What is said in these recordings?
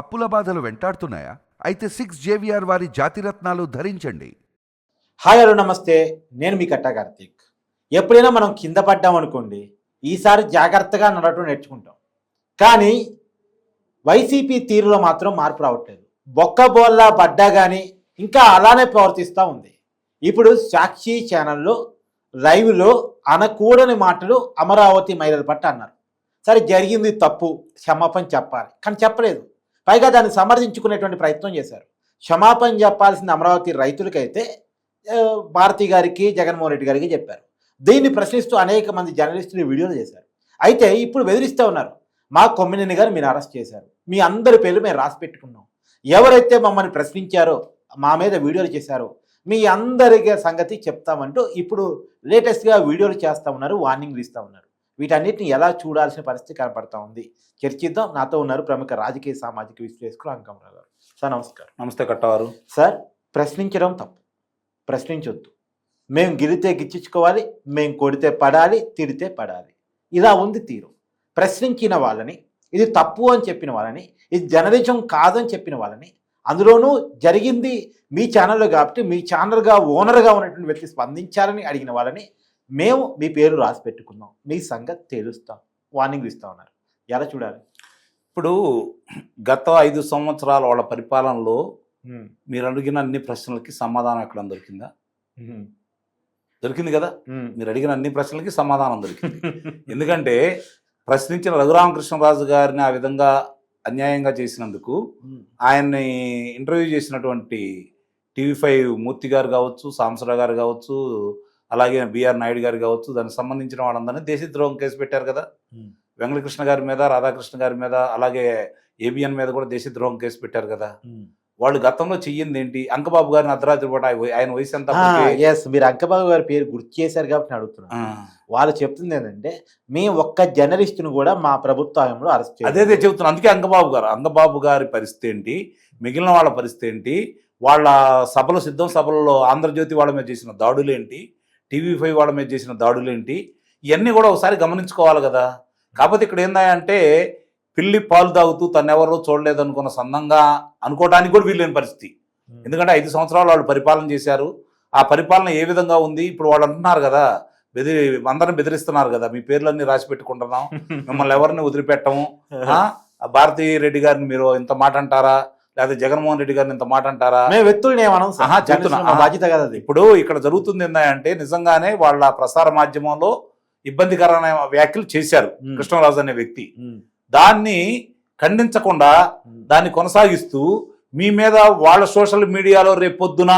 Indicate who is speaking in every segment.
Speaker 1: అప్పుల బాధలు వెంటాడుతున్నాయా? అయితే సిక్స్ జేవిఆర్ వారి జాతిరత్నాలు ధరించండి.
Speaker 2: హాయ్ హలో నమస్తే. నేను మీ కట్టా కార్తీక్. ఎప్పుడైనా మనం కింద పడ్డాం అనుకోండి ఈసారి జాగ్రత్తగా నడవటం నేర్చుకుంటాం. కానీ వైసీపీ తీరులో మాత్రం మార్పు రావట్లేదు. బొక్క బోల్లా పడ్డా కానీ ఇంకా అలానే ప్రవర్తిస్తూ ఉంది. ఇప్పుడు సాక్షి ఛానల్లో లైవ్లో అనకూడని మాటలు అమరావతి మహిళల పట్ల అన్నారు. సరే జరిగింది తప్పు క్షమాపణ చెప్పాలి. కానీ చెప్పలేదు. పైగా దాన్ని సమర్థించుకునేటువంటి ప్రయత్నం చేశారు. క్షమాపణ చెప్పాల్సిన అమరావతి రైతులకైతే భారతి గారికి జగన్మోహన్ రెడ్డి గారికి చెప్పారు. దీన్ని ప్రశ్నిస్తూ అనేక మంది జర్నలిస్టులు వీడియోలు చేశారు. అయితే ఇప్పుడు బెదిరిస్తూ ఉన్నారు. మా కొమ్మినేని గారు మీరు అరెస్ట్ చేశారు. మీ అందరి పేర్లు మేము రాసి పెట్టుకున్నాం. ఎవరైతే మమ్మల్ని ప్రశ్నించారో మా మీద వీడియోలు చేశారో మీ అందరికీ సంగతి చెప్తామంటూ ఇప్పుడు లేటెస్ట్గా వీడియోలు చేస్తూ ఉన్నారు వార్నింగ్లు ఇస్తూ ఉన్నారు. వీటన్నిటిని ఎలా చూడాల్సిన పరిస్థితి కనపడతా ఉంది. చర్చిద్దాం. నాతో ఉన్నారు ప్రముఖ రాజకీయ సామాజిక విశ్లేషకులు అంకమరావు గారు. సార్ నమస్కారం.
Speaker 3: నమస్తే కట్టవారు.
Speaker 2: సార్ ప్రశ్నించడం తప్పు. ప్రశ్నించొద్దు. మేము గిరితే గిచ్చించుకోవాలి మేము కొడితే పడాలి తిడితే పడాలి. ఇలా ఉంది తీరు. ప్రశ్నించిన వాళ్ళని ఇది తప్పు అని చెప్పిన వాళ్ళని ఇది జర్నలిజం కాదని చెప్పిన వాళ్ళని అందులోనూ జరిగింది మీ ఛానల్లో కాబట్టి మీ ఛానల్గా ఓనర్గా ఉన్నటువంటి వ్యక్తి స్పందించాలని అడిగిన వాళ్ళని మేము మీ పేరు రాసి పెట్టుకున్నాం మీ సంగతి తేలుస్తాం. వార్నింగ్ ఇస్తా ఉన్నారు. ఎలా చూడాలి?
Speaker 3: ఇప్పుడు గత ఐదు సంవత్సరాల వాళ్ళ పరిపాలనలో మీరు అడిగిన అన్ని ప్రశ్నలకి సమాధానం ఎక్కడ దొరికిందా? దొరికింది కదా. మీరు అడిగిన అన్ని ప్రశ్నలకి సమాధానం దొరికింది. ఎందుకంటే ప్రశ్నించిన రఘురామకృష్ణరాజు గారిని ఆ విధంగా అన్యాయంగా చేసినందుకు ఆయన్ని ఇంటర్వ్యూ చేసినటువంటి టీవీ ఫైవ్ మూర్తి గారు కావచ్చు సాంసరావు గారు కావచ్చు అలాగే బిఆర్ నాయుడు గారు కావచ్చు దానికి సంబంధించిన వాళ్ళందరినీ దేశద్రోహం కేసు పెట్టారు కదా. వెంకటకృష్ణ గారి మీద రాధాకృష్ణ గారి మీద అలాగే ఏబిఎన్ మీద కూడా దేశద్రోహం కేసు పెట్టారు కదా. వాళ్ళు గతంలో చెయ్యింది ఏంటి? అంకబాబు గారిని అర్ధరాత్రి పూట ఆయన- వయసు ఎంత?
Speaker 2: ఎస్ మీరు అంకబాబు గారి పేరు గుర్తు చేశారు కాబట్టి నేను అడుగుతున్నాను.
Speaker 3: ఆ,
Speaker 2: వాళ్ళు చెప్తుంది ఏంటంటే మీ ఒక్క జర్నలిస్టును కూడా మా ప్రభుత్వంలో అరెస్ట్
Speaker 3: అదే అదే చెబుతున్నా. అందుకే అంకబాబు గారు అంకబాబు గారి పరిస్థితి ఏంటి? మిగిలిన వాళ్ళ పరిస్థితి ఏంటి? వాళ్ళ సభలు సిద్ధం సభలలో ఆంధ్రజ్యోతి వాళ్ళ మీద చేసిన దాడులు ఏంటి? టీవీ ఫైవ్ వాళ్ళ మీద చేసిన దాడులు ఏంటి ఇవన్నీ కూడా ఒకసారి గమనించుకోవాలి కదా. కాకపోతే ఇక్కడ ఏందంటే పిల్లి పాలు తాగుతూ తనెవరో చూడలేదు అనుకున్న సందంగా అనుకోవడానికి కూడా వీల్లేని పరిస్థితి. ఎందుకంటే ఐదు సంవత్సరాలు వాళ్ళు పరిపాలన చేశారు. ఆ పరిపాలన ఏ విధంగా ఉంది? ఇప్పుడు వాళ్ళు అంటున్నారు కదా బెదిరి అందరిని బెదిరిస్తున్నారు కదా మీ పేర్లన్నీ రాసి పెట్టుకుంటున్నాం. మిమ్మల్ని ఎవరిని వదిలిపెట్టము? భారతీ రెడ్డి గారిని మీరు ఇంత మాట అంటారా? లేదా జగన్మోహన్ రెడ్డి గారిని ఇంత మాట అంటారా?
Speaker 2: మేము వ్యక్తులు ఏమనం
Speaker 3: చెప్తున్నా.
Speaker 2: బాధ్యత కదా
Speaker 3: ఇప్పుడు ఇక్కడ జరుగుతుంది ఏంటంటే నిజంగానే వాళ్ళ ప్రసార మాధ్యమంలో ఇబ్బందికరమైన వ్యాఖ్యలు చేశారు. కృష్ణరాజు అనే వ్యక్తి. దాన్ని ఖండించకుండా. దాన్ని కొనసాగిస్తూ మీ మీద వాళ్ళ సోషల్ మీడియాలో రేపొద్దున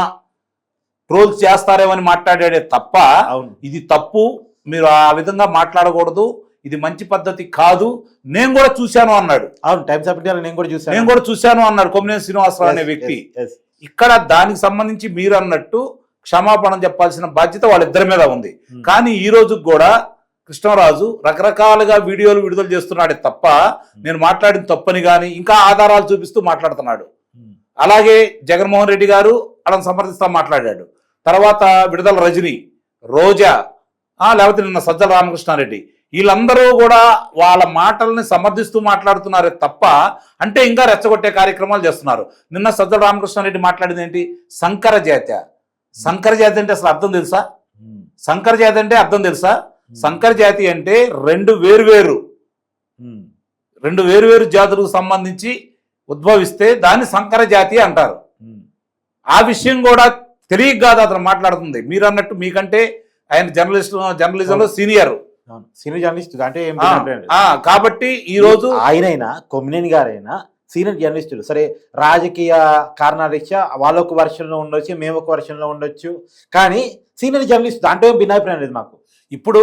Speaker 3: ట్రోల్స్ చేస్తారేమని మాట్లాడాడే తప్ప ఇది తప్పు. మీరు ఆ విధంగా మాట్లాడకూడదు. ఇది మంచి పద్ధతి కాదు నేను కూడా చూశాను అన్నాడు.
Speaker 2: అవును టైమ్స్ ఆఫ్ నేను కూడా చూసాను
Speaker 3: నేను కూడా చూశాను అన్నాడు కొమ్మినేని శ్రీనివాసరావు అనే వ్యక్తి. ఇక్కడ దానికి సంబంధించి మీరు అన్నట్టు క్షమాపణ చెప్పాల్సిన బాధ్యత వాళ్ళిద్దరి మీద ఉంది.
Speaker 2: Hmm.
Speaker 3: కానీ ఈ రోజు కూడా కృష్ణరాజు రకరకాలుగా వీడియోలు విడుదల చేస్తున్నాడే తప్ప నేను మాట్లాడిన తప్పని కానీ ఇంకా ఆధారాలు చూపిస్తూ మాట్లాడుతున్నాడు. అలాగే జగన్మోహన్ రెడ్డి గారు వాళ్ళని సమర్థిస్తా మాట్లాడాడు. తర్వాత విడుదల రజని రోజా లేకపోతే నిన్న సజ్జల రామకృష్ణారెడ్డి. వీళ్ళందరూ కూడా వాళ్ళ మాటల్ని సమర్థిస్తూ మాట్లాడుతున్నారే తప్ప అంటే ఇంకా రెచ్చగొట్టే కార్యక్రమాలు చేస్తున్నారు. నిన్న సజ్జల రామకృష్ణారెడ్డి మాట్లాడింది ఏంటి? సంకర జాతి సంకర జాతి అంటే అసలు అర్థం తెలుసా? సంకర జాతి అంటే అర్థం తెలుసా? సంకర జాతి అంటే రెండు వేరువేరు. రెండు వేరువేరు జాతులకు సంబంధించి ఉద్భవిస్తే దాన్ని సంకర జాతి అంటారు. ఆ విషయం కూడా తెలియక కాదు అతను మాట్లాడుతుంది. మీరు అన్నట్టు మీకంటే ఆయన జర్నలిస్ట్ జర్నలిజంలో సీనియర్.
Speaker 2: సీనియర్ జర్నలిస్ట్ అంటే
Speaker 3: కాబట్టి ఈ రోజు
Speaker 2: ఆయనైనా కొమ్మినేని గారైనా సీనియర్ జర్నలిస్టులు. సరే రాజకీయ కారణాల రీత్యా వాళ్ళ ఒక వర్షంలో ఉండొచ్చు మేము ఒక వర్షంలో ఉండొచ్చు. కానీ సీనియర్ జర్నలిస్ట్ దాంట్లో ఏం భిన్నాభిప్రాయం లేదు మాకు.
Speaker 3: ఇప్పుడు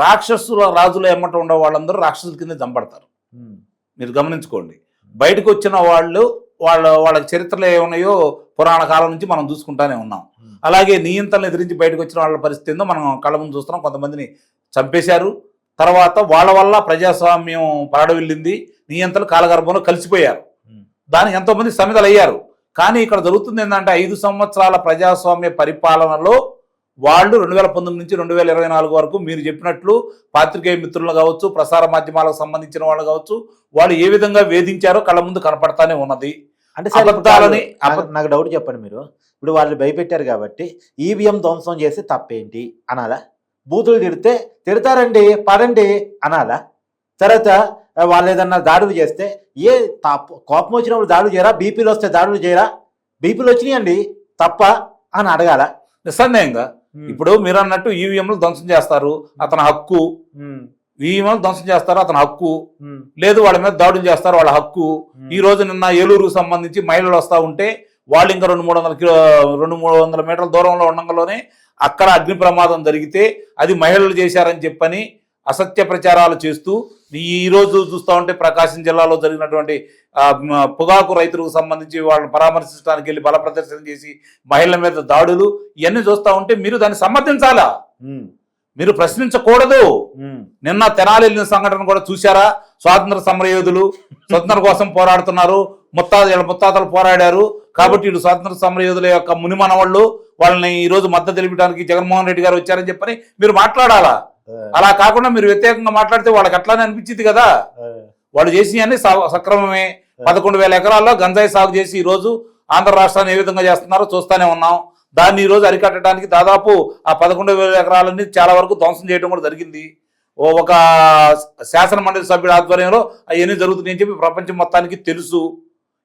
Speaker 3: రాక్షసుల రాజుల ఎమ్మట ఉండే వాళ్ళందరూ రాక్షసుల కింద చంపడతారు మీరు గమనించుకోండి. బయటకు వచ్చిన వాళ్ళు వాళ్ళ వాళ్ళ చరిత్రలో ఏమున్నాయో పురాణ కాలం నుంచి మనం చూసుకుంటానే ఉన్నాం. అలాగే నియంత్రణలు ఎదిరించి బయటకు వచ్చిన వాళ్ళ పరిస్థితి ఏందో మనం కళ్ళ ముందు చూస్తున్నాం. కొంతమందిని చంపేశారు. తర్వాత వాళ్ళ వల్ల ప్రజాస్వామ్యం పాడవిల్లింది నియంత్రణలు కాలగర్భంలో కలిసిపోయారు. దానికి ఎంతోమంది సమిధలు అయ్యారు కానీ ఇక్కడ జరుగుతుంది ఏంటంటే ఐదు సంవత్సరాల ప్రజాస్వామ్య పరిపాలనలో వాళ్ళు రెండు వేల పంతొమ్మిది నుంచి రెండు వేల ఇరవై నాలుగు వరకు మీరు చెప్పినట్లు పాత్రికేయ మిత్రులు కావచ్చు ప్రసార మాధ్యమాలకు సంబంధించిన వాళ్ళు కావచ్చు వాళ్ళు ఏ విధంగా వేధించారో కళ్ళ ముందు కనపడతానే ఉన్నది.
Speaker 2: అంటే
Speaker 3: అబద్ధాలని
Speaker 2: నాకు- డౌట్ చెప్పండి మీరు. ఇప్పుడు వాళ్ళు భయపెట్టారు కాబట్టి ఈవీఎం ధ్వంసం చేసి తప్పేంటి అనాలా? బూతులు తిడితే తిడతారండి పడండి అనాలా? తర్వాత వాళ్ళు ఏదన్నా దాడులు చేస్తే ఏ తప్పు కోపం వచ్చినప్పుడు దాడులు చేయరా? బీపీలు వస్తే దాడులు చేయరా? బీపీలు వచ్చినాయండి తప్ప అని అడగాల?
Speaker 3: నిస్సందేహంగా. ఇప్పుడు మీరు అన్నట్టు ఈవీఎంలు ధ్వంసం చేస్తారు అతని హక్కు ఈవీఎంలు ధ్వంసం చేస్తారు అతని హక్కు. లేదు వాళ్ళ మీద దాడులు చేస్తారు వాళ్ళ హక్కు. ఈ రోజు నిన్న ఏలూరుకు సంబంధించి మహిళలు వస్తూ ఉంటే వాళ్ళు ఇంకా రెండు మూడు వందల కిలో రెండు మూడు వందల మీటర్ల దూరంలో ఉండగానే అక్కడ అగ్ని ప్రమాదం జరిగితే అది మహిళలు చేశారని చెప్పని అసత్య ప్రచారాలు చేస్తూ ఈ రోజు చూస్తూ ఉంటే ప్రకాశం జిల్లాలో జరిగినటువంటి పొగాకు రైతులకు సంబంధించి వాళ్ళని పరామర్శించడానికి వెళ్ళి బల ప్రదర్శన చేసి మహిళల మీద దాడులు ఇవన్నీ చూస్తూ ఉంటే మీరు దాన్ని సమర్థించాలా? మీరు ప్రశ్నించకూడదు. నిన్న తెనాలి వెళ్ళిన సంఘటన కూడా చూశారా? స్వాతంత్ర సమరయోధులు స్వతంత్ర కోసం పోరాడుతున్నారు. ముత్తాత ముత్తాతలు పోరాడారు. కాబట్టి వీళ్ళు స్వాతంత్ర సమరయోధుల యొక్క మునిమనవాళ్ళు వాళ్ళని ఈ రోజు మద్దతు తెలిపడానికి జగన్మోహన్ రెడ్డి గారు వచ్చారని చెప్పని మీరు మాట్లాడాలా? అలా కాకుండా మీరు వ్యతిరేకంగా మాట్లాడితే వాళ్ళకి అట్లానే అనిపించింది కదా? వాళ్ళు చేసినవన్నీ స- సక్రమమే. పదకొండు వేల ఎకరాల్లో గంజాయి సాగు చేసి ఈ రోజు ఆంధ్ర రాష్ట్రాన్ని ఏ విధంగా చేస్తున్నారో చూస్తానే ఉన్నాం. దాన్ని ఈ రోజు అరికట్టడానికి దాదాపు ఆ పదకొండు వేల ఎకరాలన్నీ చాలా వరకు ధ్వంసం చేయడం కూడా జరిగింది. ఒక శాసన మండలి సభ్యుడి ఆధ్వర్యంలో అవన్నీ జరుగుతున్నాయని చెప్పి ప్రపంచం మొత్తానికి తెలుసు.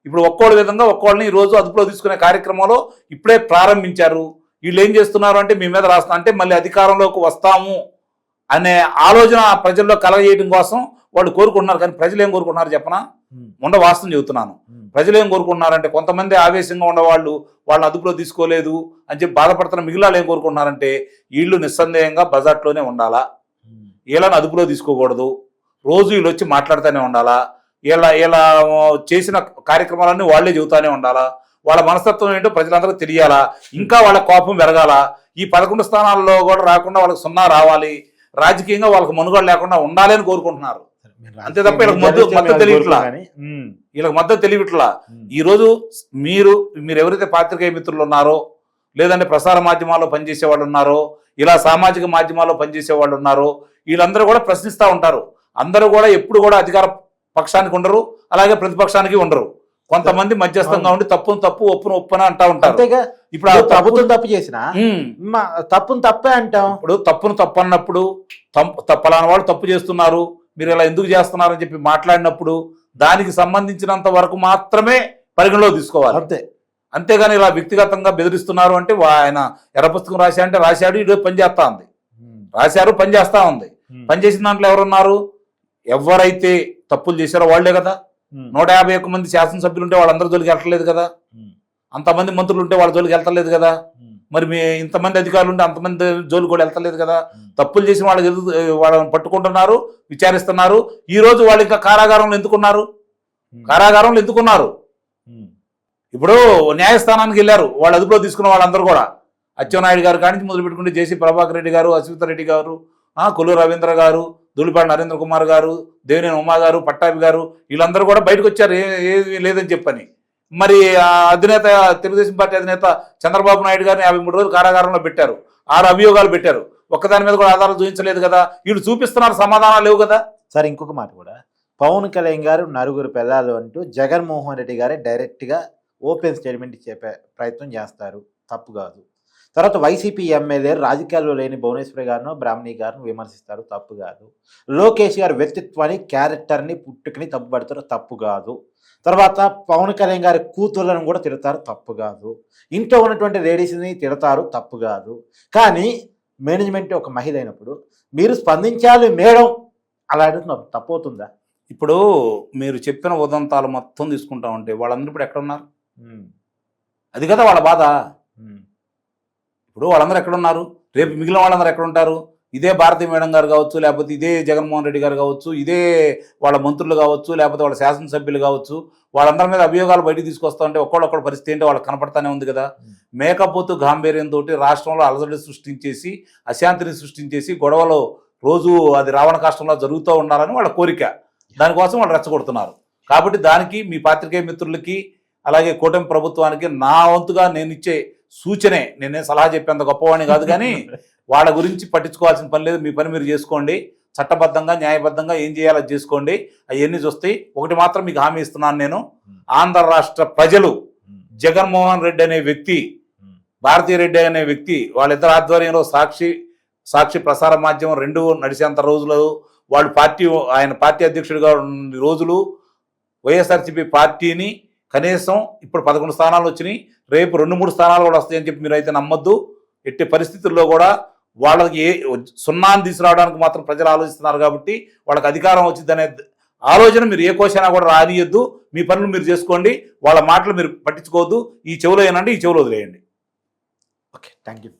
Speaker 3: ఇప్పుడు ఒక్కోళ్ళ విధంగా ఒక్కోళ్ళని ఈ రోజు అదుపులో తీసుకునే కార్యక్రమంలో ఇప్పుడే ప్రారంభించారు. వీళ్ళు ఏం చేస్తున్నారు అంటే మీ మీద రాస్తున్నా అంటే మళ్ళీ అధికారంలోకి వస్తాము అనే ఆలోచన ప్రజల్లో కలగజేయడం కోసం వాళ్ళు కోరుకుంటున్నారు కానీ ప్రజలు ఏం కోరుకుంటున్నారు చెప్పనా? ఉండ వాస్తవం చెబుతున్నాను. ప్రజలు ఏం కోరుకుంటున్నారంటే కొంతమంది ఆవేశంగా ఉన్నవాళ్ళు వాళ్ళని అదుపులో తీసుకోలేదు అని చెప్పి బాధపడుతున్న మిగిలిన ఏం కోరుకుంటున్నారంటే వీళ్ళు నిస్సందేహంగా బజార్లోనే ఉండాలా. వీళ్ళని అదుపులో తీసుకోకూడదు. రోజు వీళ్ళు వచ్చి మాట్లాడుతూనే ఉండాలా? వీళ్ళ వీళ్ళ చేసిన కార్యక్రమాలన్నీ వాళ్ళే చెబుతానే ఉండాలా? వాళ్ళ మనస్తత్వం ఏంటో ప్రజలందరికీ తెలియాలా? ఇంకా వాళ్ళ కోపం పెరగాల? ఈ పదకొండు స్థానాల్లో కూడా రాకుండా వాళ్ళకి సున్నా రావాలి. రాజకీయంగా వాళ్ళకి మనుగడ లేకుండా ఉండాలి అని కోరుకుంటున్నారు. అంతే తప్ప వీళ్ళకి మద్దతు- మద్దతు
Speaker 2: ఉమ్,
Speaker 3: వీళ్ళకి మద్దతు తెలియట్లా?
Speaker 2: ఉమ్.
Speaker 3: ఈ రోజు మీరు మీరు ఎవరైతే పాత్రికేయ మిత్రులు ఉన్నారో లేదంటే ప్రసార మాధ్యమాల్లో పనిచేసే వాళ్ళు ఉన్నారో ఇలా సామాజిక మాధ్యమాల్లో పనిచేసే వాళ్ళు ఉన్నారో వీళ్ళందరూ కూడా ప్రశ్నిస్తూ ఉంటారు. అందరూ కూడా ఎప్పుడు కూడా అధికార పక్షానికి ఉండరు అలాగే ప్రతిపక్షానికి ఉండరు. కొంతమంది మధ్యస్థంగా ఉండి తప్పును తప్పు ఒప్పును ఒప్పున అంటా ఉంటారు.
Speaker 2: అంతేగా
Speaker 3: ఇప్పుడు
Speaker 2: ప్రభుత్వం తప్పు చేసినా తప్పును తప్పే అంటాం.
Speaker 3: ఇప్పుడు తప్పును తప్పు అన్నప్పుడు తప్పు తప్పలాని వాళ్ళు తప్పు చేస్తున్నారు. మీరు ఇలా ఎందుకు చేస్తున్నారని చెప్పి మాట్లాడినప్పుడు దానికి సంబంధించినంత వరకు మాత్రమే పరిగణలో తీసుకోవాలి.
Speaker 2: అంతే.
Speaker 3: అంతేగాని ఇలా వ్యక్తిగతంగా బెదిరిస్తున్నారు అంటే ఆయన ఎర్ర పుస్తకం రాశా అంటే రాశాడు ఇటు పని చేస్తా ఉంది. రాశారు పని చేస్తా ఉంది.
Speaker 2: ఉమ్,
Speaker 3: పని చేసిన దాంట్లో ఎవరున్నారు? ఎవరైతే తప్పులు చేశారో వాళ్ళే కదా. నూట యాభై ఒక్క మంది శాసనసభ్యులు ఉంటే వాళ్ళందరి జోలికి వెళ్ళట్లేదు కదా. అంతమంది మంత్రులు ఉంటే వాళ్ళ జోలికి వెళ్తలేదు కదా. మరి మీ ఇంతమంది అధికారులు ఉంటే అంతమంది జోలికి కూడా వెళ్తలేదు కదా. తప్పులు చేసిన వాళ్ళకి ఎదురు- వాళ్ళని పట్టుకుంటున్నారు విచారిస్తున్నారు. ఈ రోజు వాళ్ళు ఇంకా కారాగారంలో ఎందుకున్నారు? కారాగారంలో ఎందుకున్నారు? ఇప్పుడు న్యాయస్థానానికి వెళ్ళారు. వాళ్ళు అదుపులో తీసుకున్న వాళ్ళందరూ కూడా. అచ్చెన్నాయుడు గారు కాడి నుంచి మొదలు పెట్టుకుంటే జేసీ ప్రభాకర్ రెడ్డి గారు అశ్విత రెడ్డి గారు ఆ, కొల్లు రవీంద్ర గారు దూలిపాటి నరేంద్ర కుమార్ గారు దేవినేని ఉమా గారు పట్టాభి గారు వీళ్ళందరూ కూడా బయటకు వచ్చారు. ఏ- ఏది లేదని చెప్పని. మరి అధినేత తెలుగుదేశం పార్టీ అధినేత చంద్రబాబు నాయుడు గారిని యాభై మూడు రోజులు కారాగారంలో పెట్టారు. ఆరు అభియోగాలు పెట్టారు. ఒక్కదాని మీద కూడా ఆధారాలు చూపించలేదు కదా. వీళ్ళు చూపిస్తున్నారు సమాధానాలు లేవు కదా.
Speaker 2: సరే ఇంకొక మాట కూడా. పవన్ కళ్యాణ్ గారు నలుగురు పిల్లలు అంటూ జగన్మోహన్ రెడ్డి గారే డైరెక్ట్గా ఓపెన్ స్టేట్మెంట్ చెప్పే ప్రయత్నం చేస్తారు. తప్పు కాదు. తర్వాత వైసీపీ ఎమ్మెల్యే రాజకీయాల్లో లేని భువనేశ్వరి గారిను బ్రాహ్మణి గారిని విమర్శిస్తారు. తప్పు కాదు. లోకేష్ గారి వ్యక్తిత్వాన్ని క్యారెక్టర్ని పుట్టుకుని తప్పుపడతారు. తప్పు కాదు. తర్వాత పవన్ కళ్యాణ్ గారి కూతుర్లను కూడా తిడతారు. తప్పు కాదు. ఇంట్లో ఉన్నటువంటి లేడీస్ని తిడతారు. తప్పు కాదు. కానీ మేనేజ్మెంట్ ఒక మహిళ అయినప్పుడు మీరు స్పందించాలి మేడం అలా అడుగుతున్నారు. తప్పు అవుతుందా
Speaker 3: ఇప్పుడు మీరు చెప్పిన ఉదంతాలు మొత్తం తీసుకుంటా ఉంటే వాళ్ళందరూ ఇప్పుడు ఎక్కడ ఉన్నారు? అది కదా వాళ్ళ బాధ. ఇప్పుడు వాళ్ళందరూ ఎక్కడ ఉన్నారు రేపు మిగిలిన వాళ్ళందరూ ఎక్కడ ఉంటారు ఇదే భారతీ మేడం గారు కావచ్చు లేకపోతే ఇదే జగన్మోహన్ రెడ్డి గారు కావచ్చు ఇదే వాళ్ళ మంత్రులు కావచ్చు లేకపోతే వాళ్ళ శాసనసభ్యులు కావచ్చు వాళ్ళందరి మీద అభియోగాలు బయటికి తీసుకొస్తా ఉంటే ఒక్కడొక్కడు పరిస్థితి ఏంటో వాళ్ళకి కనపడతానే ఉంది కదా. మేకపోతు గాంభీర్యంతో రాష్ట్రంలో అలజడి సృష్టించేసి అశాంతిని సృష్టించేసి గొడవలు రోజు అది రావణ కాష్టంలో జరుగుతూ ఉండాలని వాళ్ళ కోరిక. దానికోసం వాళ్ళు రెచ్చగొడుతున్నారు. కాబట్టి దానికి మీ పాత్రికేయ మిత్రులకి అలాగే కూటమి ప్రభుత్వానికి నా వంతుగా నేను ఇచ్చే సూచనే. నేనే సలహా చెప్పేంత గొప్పవాడిని కాదు కానీ వాళ్ళ గురించి పట్టించుకోవాల్సిన పని లేదు. మీ పని మీరు చేసుకోండి. చట్టబద్ధంగా న్యాయబద్ధంగా ఏం చేయాలో చేసుకోండి. అవన్నీ చూస్తాయి ఒకటి మాత్రం మీకు హామీ ఇస్తున్నాను నేను. ఆంధ్ర రాష్ట్ర ప్రజలు జగన్మోహన్ రెడ్డి అనే వ్యక్తి భారతీయ రెడ్డి అనే వ్యక్తి వాళ్ళిద్దరు ఆధ్వర్యంలో సాక్షి సాక్షి ప్రసార మాధ్యమం రెండు నడిచేంత రోజులు. వాళ్ళు పార్టీ ఆయన పార్టీ అధ్యక్షుడిగా ఉన్న రోజులు వైఎస్ఆర్సీపీ పార్టీని కనీసం ఇప్పుడు పదకొండు స్థానాలు వచ్చినాయి రేపు రెండు మూడు స్థానాలు కూడా వస్తాయని చెప్పి మీరు అయితే నమ్మొద్దు. ఎట్టి పరిస్థితుల్లో కూడా వాళ్ళకి ఏ సున్నాన్ని తీసుకురావడానికి మాత్రం ప్రజలు ఆలోచిస్తున్నారు కాబట్టి వాళ్ళకి అధికారం వచ్చిందనే ఆలోచన మీరు ఏ కోసైనా కూడా రానియద్దు. మీ పనులు మీరు చేసుకోండి. వాళ్ళ మాటలు మీరు పట్టించుకోవద్దు. ఈ చెవులో ఏనండి ఈ చెవులో వదిలేయండి.
Speaker 2: Okay thank you